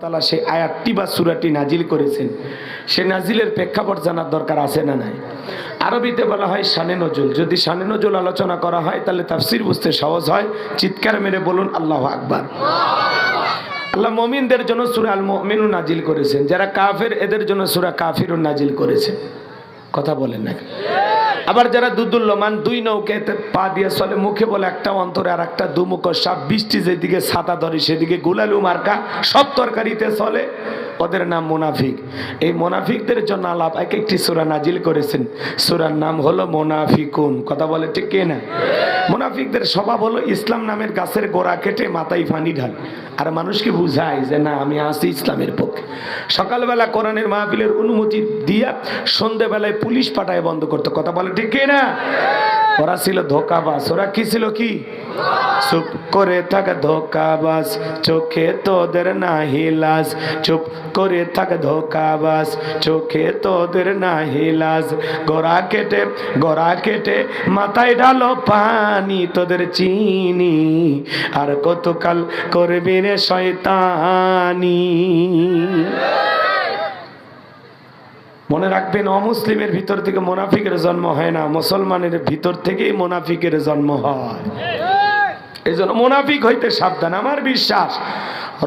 তালা সেই আয়াতটি বা সুরাটি নাজিল করেছেন। সে নাজিলের প্রেক্ষাপট জানার দরকার আছে না নাই? আরবিতে বলা হয় শানে নজুল। যদি শানে নজুল আলোচনা করা হয়, তাহলে তাফসির বুঝতে সহজ হয়। চিৎকার মেরে বলুন, আল্লাহ আকবার। আল্লাহ মমিনদের জন্য সুরা আল মমিনও নাজিল করেছেন। যারা কাফের, এদের জন্য সুরা কাফিরও নাজিল করেছেন। কথা বলেন না আবার যারা দুদুল্যমান, দুই নৌকে পা দিয়ে চলে, মুখে বলে একটা অন্তরে আর একটা দুমুখ সাপ, বৃষ্টি যেদিকে ছাতা ধরে সেদিকে গুলালু মার্কা, সব তরকারিতে চলে। ওদের নাম মোনাফিক। এই মোনাফিকদের জন্য আলাপ এক একটি সুরা নাজিল করেছেন। সুরার নাম হলো মোনাফিকুন। কথা বলে ঠিক কে না? মোনাফিকদের স্বভাব হলো ইসলাম নামের গাছের গোড়া কেটে মাথায় ফানি ঢাল। আর মানুষকে বুঝায় যে না, আমি আছি ইসলামের পক্ষে। সকালবেলা কোরআনের মাহফিলের অনুমতি দিয়া সন্ধেবেলায় পুলিশ পাঠায় বন্ধ করতো। কথা বলে ঠিক কে না? ওরা ছিল ধোকাবাস ওরা কি ছিল কি? চুপ করে থাক ধোকাবাস চোখে তোদের না হিলাস চুপ করে থাক ধোকাবাস চোখে তোদের না হিলাস গোড়া কেটে গোড়া কেটে মাথায় ঢালো পানি, তোদের চিনি। আর কতকাল করবি রে শয়তানি? মনে রাখবেন, অমুসলিমের ভিতর থেকে মোনাফিকের জন্ম হয় না, মুসলমানের ভিতর থেকেই মোনাফিকের জন্ম হয়। এই জন্য মোনাফিক হইতে সাবধান, আমার বিশ্বাস,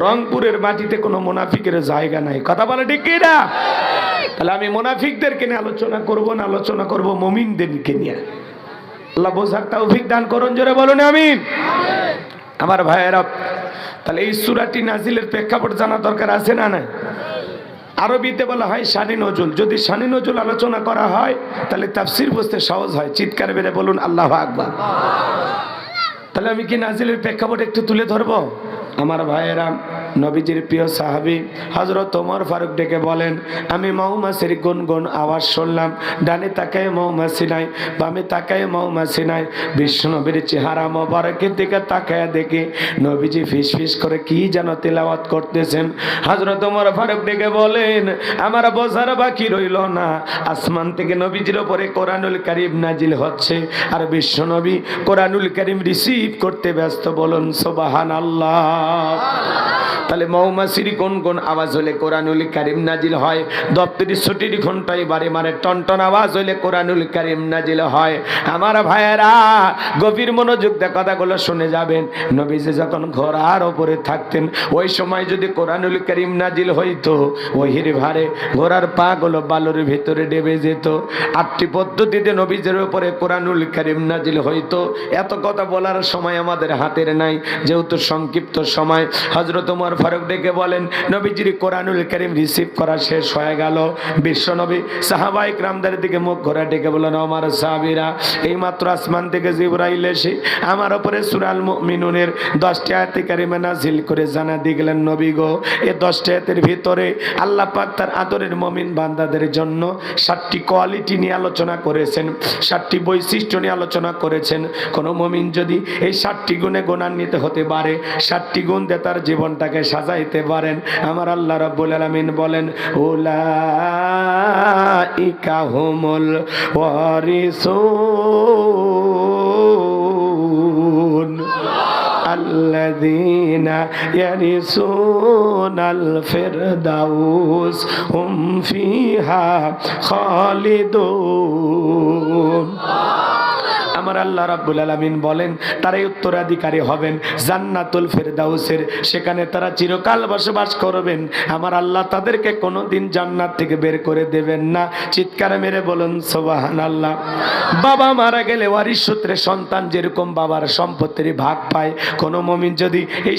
রংপুরের মাটিতে কোনো মোনাফিকের জায়গা নাই। কথা বলে ঠিক না তাহলে আমি মোনাফিকদেরকে নিয়ে আলোচনা করব না, আলোচনা করব মমিনদেরকে নিয়ে। আল্লাহ বোঝার তৌফিক দান করুন, জোরে বলুন, আমিন। আমার ভাইয়েরা, তাহলে এই সুরাটি নাজিলের প্রেক্ষাপট জানা দরকার আছে না নাই? আরবিতে বলা হয় শানি নজুল। যদি শানি নজুল আলোচনা করা হয়, তাহলে তাফসির বুঝতে সহজ হয়। চিৎকার বেড়ে বলুন, আল্লাহ আকবার। তাহলে আমি কি নাজিলের প্রেক্ষাপট একটু তুলে ধরবো? আমার ভাইয়েরা নবীজির প্রিয় সাহাবি হজরত ওমর ফারুক ডেকে বলেন, আমি মৌমাছির গুনগুন আওয়াজ শুনলাম। ডানে তাকায় মৌমাছি নাই, বামে তাকায় মৌমাছি নাই। বিশ্ব নবীর চেহারা মোবারকের দিকে তাকায় দেখে নবীজি ফিস ফিস করে কি যেন তেলাওয়াত করতেছেন। হজরত ওমর ফারুক ডেকে বলেন, আমার বোঝার বাকি রইল না। আসমান থেকে নবীজির ওপরে কোরআনুল কারিম নাজিল হচ্ছে। আর বিশ্ব নবী কোরআনুল কারিম রিসিভ করতে ব্যস্ত বলুন সোবাহান আল্লাহ তাহলে মৌমাছির কোন কোন আওয়াজ হলে কোরআনুল কারিম নাজিল হয়, দপ্তরি ছুটির ঘন্টায় বারে মারে টনটন আওয়াজ হলে কোরআনুল কারিম নাজিল হয়। আমার ভাইয়েরা, গভীর মনোযোগ দিয়ে কথাগুলো শুনে যাবেন। নবীজি যখন ঘোড়ার ওপরে থাকতেন, ওই সময় যদি কোরআনুল কারিম নাজিল হইতো, ওহির ভারে ঘোড়ার পা গুলো বালুর ভিতরে ডেবে যেত। আটটি পদ্ধতিতে নবীজের উপরে কোরআনুল কারিম নাজিল হইতো। এত কথা বলার সময় আমাদের হাতের নাই, যেহেতু সংক্ষিপ্ত সময়। হজরত উমর ফারুক ডেকে বলেন, নবীজির কোরআনুল করিম রিসিভ করা শেষ হয়ে গেল। বিশ্ব নবী সাহাবাইক রামদার দিকে মুখ ঘোরা ডেকে বলেন আমার সাহাবিরা এই মাত্র আসমান থেকে জিব্রাইল এসে আমার ওপরে সুরাল মিনুনের দশটি আয়াতে কারিমা নাজিল করে জানা দিয়ে গেলেন নবী গো, এ দশটি আয়াতের ভিতরে আল্লাহ পাক তার আদরের মমিন বান্দাদের জন্য সাতটি কোয়ালিটি নিয়ে আলোচনা করেছেন, সাতটি বৈশিষ্ট্য নিয়ে আলোচনা করেছেন। কোনো মমিন যদি এই সাতটি গুণে গুণান্বিত হতে পারে, সাতটি গুণ দিয়ে তার জীবনটাকে সাজাইতে পারেন আমার আল্লাহ রাব্বুল আলামিন বলেন উলাইকা হুমুল ওয়ারিসুন الذين يرثون الفردوس هم فيها خالدون আমার আল্লাহ রাব্বুল আলামিন বলেন, তারাই উত্তরাধিকারী হবেন, জান্নাতুল ফেরদাউসের, সেখানে তারা চিরকাল বসবাস করবেন। আমার আল্লাহ তাদেরকে কোনোদিন জান্নাত থেকে বের করে দেবেন না। চিৎকার মেরে বলুন সোবাহান আল্লাহ বাবা মারা গেলে ওয়ারিশ সূত্রে সন্তান যেরকম বাবার সম্পত্তির ভাগ পায়, কোনো মমিন যদি এই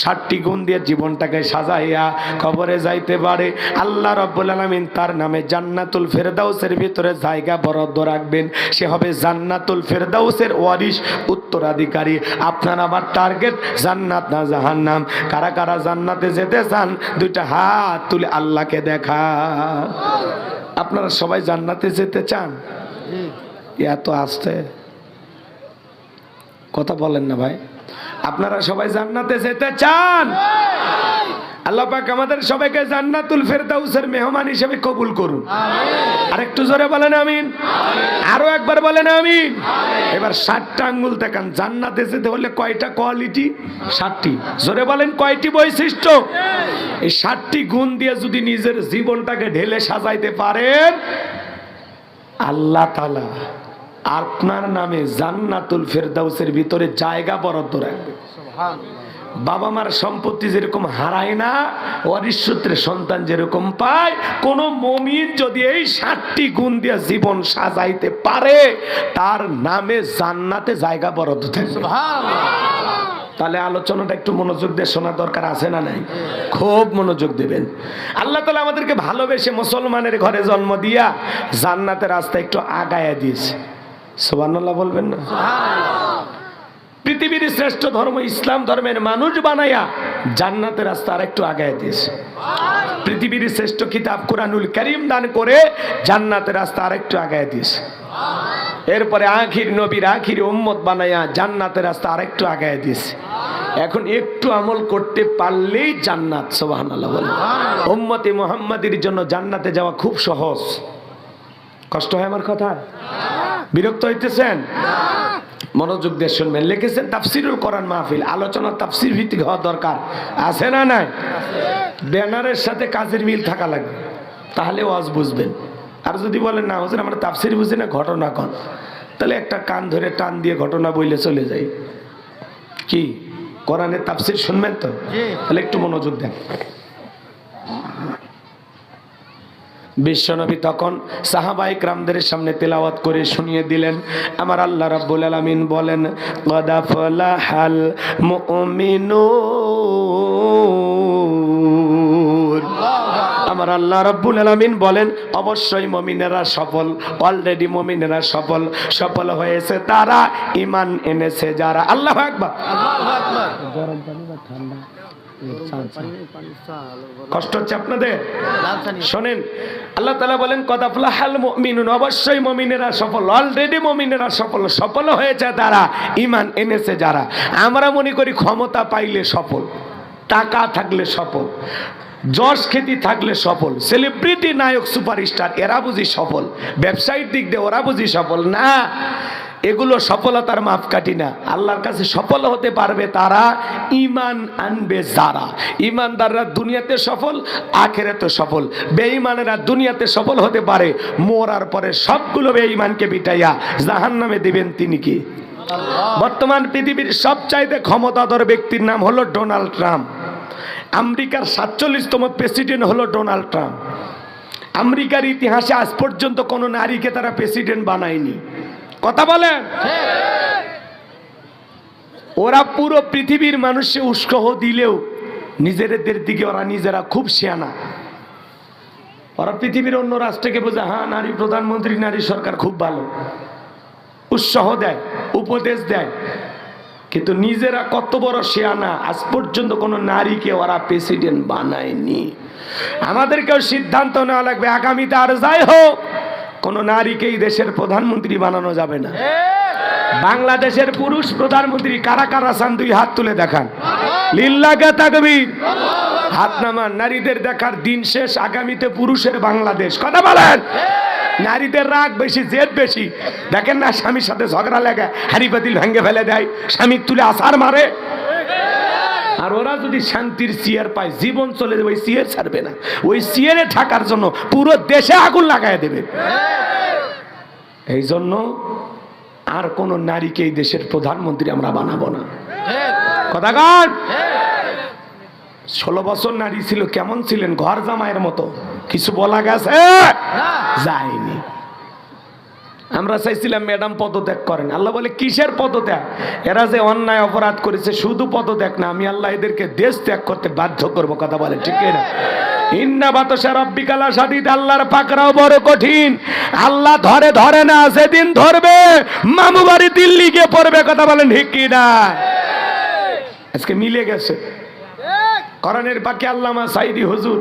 ষাটটি গুণ দিয়ে জীবনটাকে সাজাইয়া কবরে যাইতে পারে, আল্লাহ রব্বুল আলামিন তার নামে জান্নাতুল ফেরদাউসের ভিতরে জায়গা বরাদ্দ রাখবেন। সে হবে জান্নাতুল ফেরদাউসের ওয়ারিশ উত্তরাধিকারী। আপনার আমার টার্গেট জান্নাত না জাহান্নাম? কারা কারা জান্নাতে যেতে চান, দুইটা হাত তুলে আল্লাহকে দেখা আপনারা সবাই জান্নাতে যেতে চান? এত আসতে কথা বলেন না ভাই। আপনারা সবাই জান্নাতে যেতে চান? আল্লাহ পাক আমাদের সবাইকে জান্নাতুল ফেরদাউসের মেহমান হিসেবে কবুল করুন। আর একটু জোরে বলেন আমিন। আরও একবার বলেন আমিন। এবার ষাটটা আঙ্গুল দেখান। জান্নাতে যেতে হলে কয়টা কোয়ালিটি? ষাটটি। জোরে বলেন কয়টি বৈশিষ্ট্য? এই ষাটটি গুণ দিয়ে যদি নিজের জীবনটাকে ঢেলে সাজাইতে পারেন আল্লাহ তালা আপনার নামে জান্নাতুল ফেরদাউসের ভিতরে জায়গা বরাদ্দ রাখবে। বাবা মার সম্পত্তি যেরকম হারায় না অরিসূত্রের সন্তান যেরকম পায় কোন মমিন যদি এই ষাটটি গুণ দিয়ে জীবন সাজাইতে পারে তার নামে জান্নাতে জায়গা বরাদ্দ থাকবে। তাহলে আলোচনাটা একটু মনোযোগ দিয়ে শোনা দরকার আছে না নাই? খুব মনোযোগ দেবেন। আল্লাহ তালা আমাদেরকে ভালোবেসে মুসলমানের ঘরে জন্ম দিয়া জান্নাতের রাস্তা একটু আগায়া দিয়েছে। সোবান্লাহ বলবেন না? পৃথিবীর শ্রেষ্ঠ ধর্ম ইসলাম ধর্মের মানুষ বানাইয়া জান্নাতের রাস্তা আর একটু আগায় দিয়েছে। পৃথিবীর শ্রেষ্ঠ কিতাব কোরআনুল করিম দান করে জান্নাতের রাস্তা আর একটু আগায় দিয়েছে। এরপরে আখির নবীর আখির উম্মত বানাইয়া জান্নাতের রাস্তা আরেকটু আগায় দিয়েছে। এখন একটু আমল করতে পারলেই জান্নাত বলে। উম্মতে মোহাম্মদের জন্য জান্নাতে যাওয়া খুব সহজ। কষ্ট হয় আমার কথা? বিরক্ত হইতেছেন? মনোযোগ দিয়ে শুনবেন। লিখেছেন তাফসিরুল কোরআন মাহফিল। আলোচনা তাফসির ভিত্তিক হওয়া দরকার। আছে না নাই? ব্যানারের সাথে কাজের মিল থাকা লাগবে। তাহলে ওয়াজ বুঝবেন। আর যদি বলেন না হুজুর আমরা তাফসির বুঝি না ঘটনা কন? তাহলে একটা কান ধরে টান দিয়ে ঘটনা বইলে চলে যাই। কি? কোরআনের তাফসির শুনবেন তো? তাহলে একটু মনোযোগ দেন। বিশ্বনবী তখন সাহাবাইক রামদের সামনে তেলাওয়াত করে শুনিয়ে দিলেন আমার আল্লাহ রাব্বুল আলামিন বলেন গদাফলাহাল মুমিনুন। আমার আল্লাহ রাব্বুল আলামিন বলেন অবশ্যই মমিনেরা সফল অলরেডি মমিনেরা সফল সফল হয়েছে তারা ইমান এনেছে যারা আল্লাহ আকবার। কষ্ট হচ্ছে আপনাদের? শোনেন আল্লাহ তালা বলেন কদাফলাহাল মিনুন অবশ্যই মমিনেরা সফল। অলরেডি মমিনেরা সফল। সফল হয়েছে তারা ইমান এনেছে যারা। আমরা মনে করি ক্ষমতা পাইলে সফল টাকা থাকলে সফল যশ খ্যাতি থাকলে সফল সেলিব্রিটি নায়ক সুপারস্টার এরা বুঝি সফল। ব্যবসায়িক দিক দিয়ে ওরা বুঝি সফল। না এগুলো সফলতার মাপকাঠি না। আল্লাহর কাছে সফল হতে পারবে তারা ইমান আনবে যারা। ইমানদাররা দুনিয়াতে সফল, আখেরাতে সফল। বেঈমানেরা দুনিয়াতে সফল হতে পারে, মরার পরে সবগুলো বেঈমানকে বিটাইয়া জাহান নামে দিবেন তিনি কি? বর্তমান পৃথিবীর সবচাইতে ক্ষমতাধর ব্যক্তির নাম হলো ডোনাল্ড ট্রাম্প। আমেরিকার সাতচল্লিশতম প্রেসিডেন্ট হলো ডোনাল্ড ট্রাম্প। আমেরিকার ইতিহাসে আজ পর্যন্ত কোনো নারীকে তারা প্রেসিডেন্ট বানায়নি। কথা বলেন। ওরা পুরো পৃথিবীর মানুষে উৎসাহ দিলেও নিজেদের দিকে ওরা নিজেরা খুব শেয়ানা। ওরা পৃথিবীর অন্য রাষ্ট্রকে বোঝা হ্যাঁ নারী প্রধানমন্ত্রী, নারী সরকার খুব ভালো। উৎসাহ দেয়, উপদেশ দেয়। কিন্তু নিজেরা কত বড় শেয়ানা, আজ পর্যন্ত কোনো নারীকে ওরা প্রেসিডেন্ট বানায়নি। আমাদেরকেও সিদ্ধান্ত নেওয়া লাগবে, আগামীতে আর যাই হোক কোন নারীকেই দেশের প্রধানমন্ত্রী বানানো যাবে না। বাংলাদেশের পুরুষ প্রধানমন্ত্রী কারা কারা চান দুই হাত তুলে দেখান। হাত নামান নারীদের দেখার দিন শেষ, আগামীতে পুরুষের বাংলাদেশ। কথা বলেন। নারীদের রাগ বেশি, জেদ বেশি। দেখেন না, স্বামীর সাথে ঝগড়া লাগে, হাড়ি পাতিল ভেঙে ফেলে দেয়, স্বামী তুলে আসার মারে। আর ওরা যদি শান্তির চেয়ার পায়, জীবন চলে যাবে, ওই চেয়ার ছাড়বে না। ওই চেয়ারে থাকার জন্য পুরো দেশে আগুন লাগায় দেবে। এই জন্য আর কোন নারীকে এই দেশের প্রধানমন্ত্রী আমরা বানাবো না। কথা ষোলো বছর নারী ছিল, কেমন ছিলেন? ঘর জামাইয়ের মতো। কিছু বলা গেছে? যায়নি। আমরা চাইছিলাম ম্যাডাম পদত্যাগ করেন। আল্লাহ বলে, কিসের পদত্যাগ? এরা যে অন্যায় অপরাধ করেছে, শুধু পদত্যাগ না, আমি আল্লাহ এদেরকে দেশ ত্যাগ করতে বাধ্য করব। কথা বলে ঠিক না ইন্না বাতসা রব্বিকালা সাদিদ আল্লাহর পাকড়াও বড় কঠিন। আল্লাহ ধরে ধরে না সেদিন ধরবে, মামু বাড়ি দিল্লি গিয়ে পড়বে, কথা বলেন ঠিক কি না? আজকে মিলে গেছে। কোরআনের বাকি আল্লামা সাইদি হুজুর,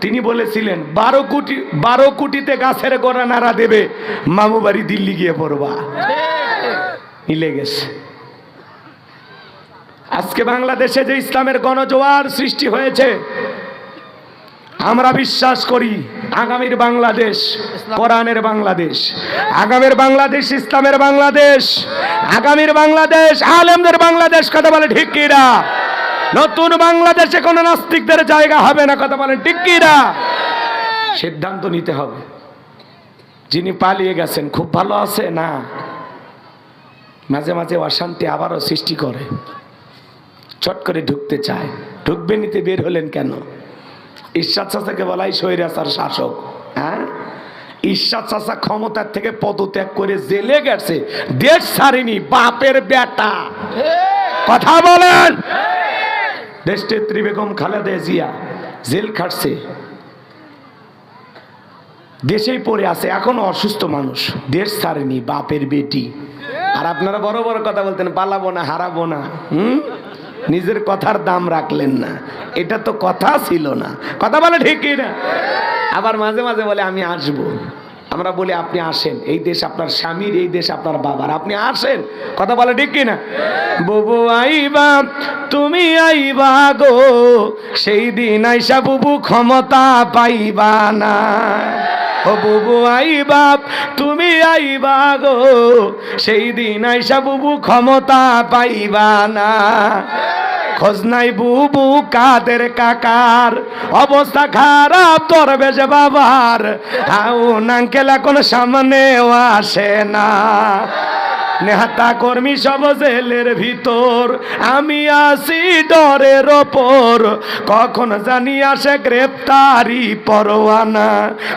তিনি বলেছিলেন, বারো কোটি, বারো কোটিতে গাছের গোড়া নাড়া দেবে, মামু বাড়ি দিল্লি গিয়ে পড়বা। মিলে গেছে। আজকে বাংলাদেশে যে ইসলামের গণজোয়ার সৃষ্টি হয়েছে আমরা বিশ্বাস করি আগামীর বাংলাদেশ, কোরআনের বাংলাদেশ, আগামীর বাংলাদেশ, ইসলামের বাংলাদেশ, আগামীর বাংলাদেশ, আলেমদের বাংলাদেশ, কথা বলে ঠিক নতুন বাংলাদেশে কোনো নাস্তিকদের জায়গা হবে না, কথা বলেন ঠিক সিদ্ধান্ত নিতে হবে। যিনি পালিয়ে গেছেন, খুব ভালো আছে না? মাঝে মাঝে অশান্তি আবারও সৃষ্টি করে। চট করে ঢুকতে চায়। ঢুকবে নিতে বের হলেন কেন? ঈশ্বর চাচাকে বলাই স্বৈরাচার শাসক হ্যাঁ? ঈশ্বর চাচা ক্ষমতার থেকে পদত্যাগ করে জেলে গেছে, দেশ ছাড়েনি, বাপের বেটা। কথা বলেন। দেশনেত্রী বেগম খালেদা জিয়া জেল খাটছে। দেশেই পড়ে আছে, এখনও অসুস্থ মানুষ, দেশ ছাড়েনি, বাপের বেটি। আর আপনারা বড় বড় কথা বলতেন, পালাবো না, হারাবো না, হুম? নিজের কথার দাম রাখলেন না। এটা তো কথা ছিল না। কথা বলে ঠিকই না? আবার মাঝে মাঝে বলে, আমি আসব। আমরা বলি, আপনি আসেন। এই দেশ আপনার স্বামীর, এই দেশ আপনার বাবার। আপনি আসেন। কথা বলে ঠিক কিনা বুবু আইবা, তুমি আইবা গো। সেই দিন আইসা বুবু ক্ষমতা পাইবা না। ও বুবু আইবা তুমি আইবা গো। সেই দিন আইসা বুবু ক্ষমতা পাইবা না। খোঁজ নাই বুবু কাদের কাকার? অবস্থা খারাপ তোর বেজে বাবার। আউ নাঙ্কেল এখন সামনেও আসে না। নেহাতা কর্মী সব জেলের ভিতর। আমি আসি ডরের ওপর। কখন জানি আসে গ্রেপ্তারি পরোয়ানা।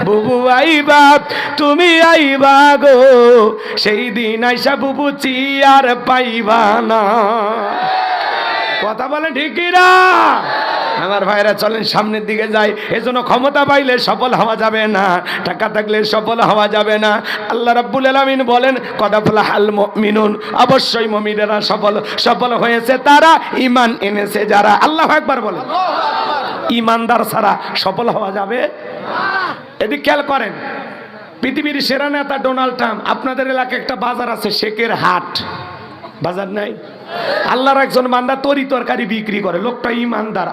বুবু আইবা, তুমি আইবা গো। সেই দিন আইসা বুবু চিয়ার পাইবা না। কথা বলে না আমার ভাইরা, চলেন সামনের দিকে যাই। এজন্য ক্ষমতা পাইলে সফল হওয়া যাবে না, টাকা থাকলে সফল হওয়া যাবে না। আল্লাহ রাব্বুল আলামিন বলেন কথা বলা হাল মিনুন অবশ্যই মমিনেরা সফল সফল হয়েছে তারা ইমান এনেছে যারা। আল্লাহ একবার বলেন। ইমানদার ছাড়া সফল হওয়া যাবে এদিক খেয়াল করেন, পৃথিবীর সেরা নেতা ডোনাল্ড ট্রাম্প, আপনাদের এলাকায় একটা বাজার আছে, শেখের হাট। বাজার নাই? আল্লাহর একজন মান্দা তরি তরকারি বিক্রি করে, লোকটা ইমানদার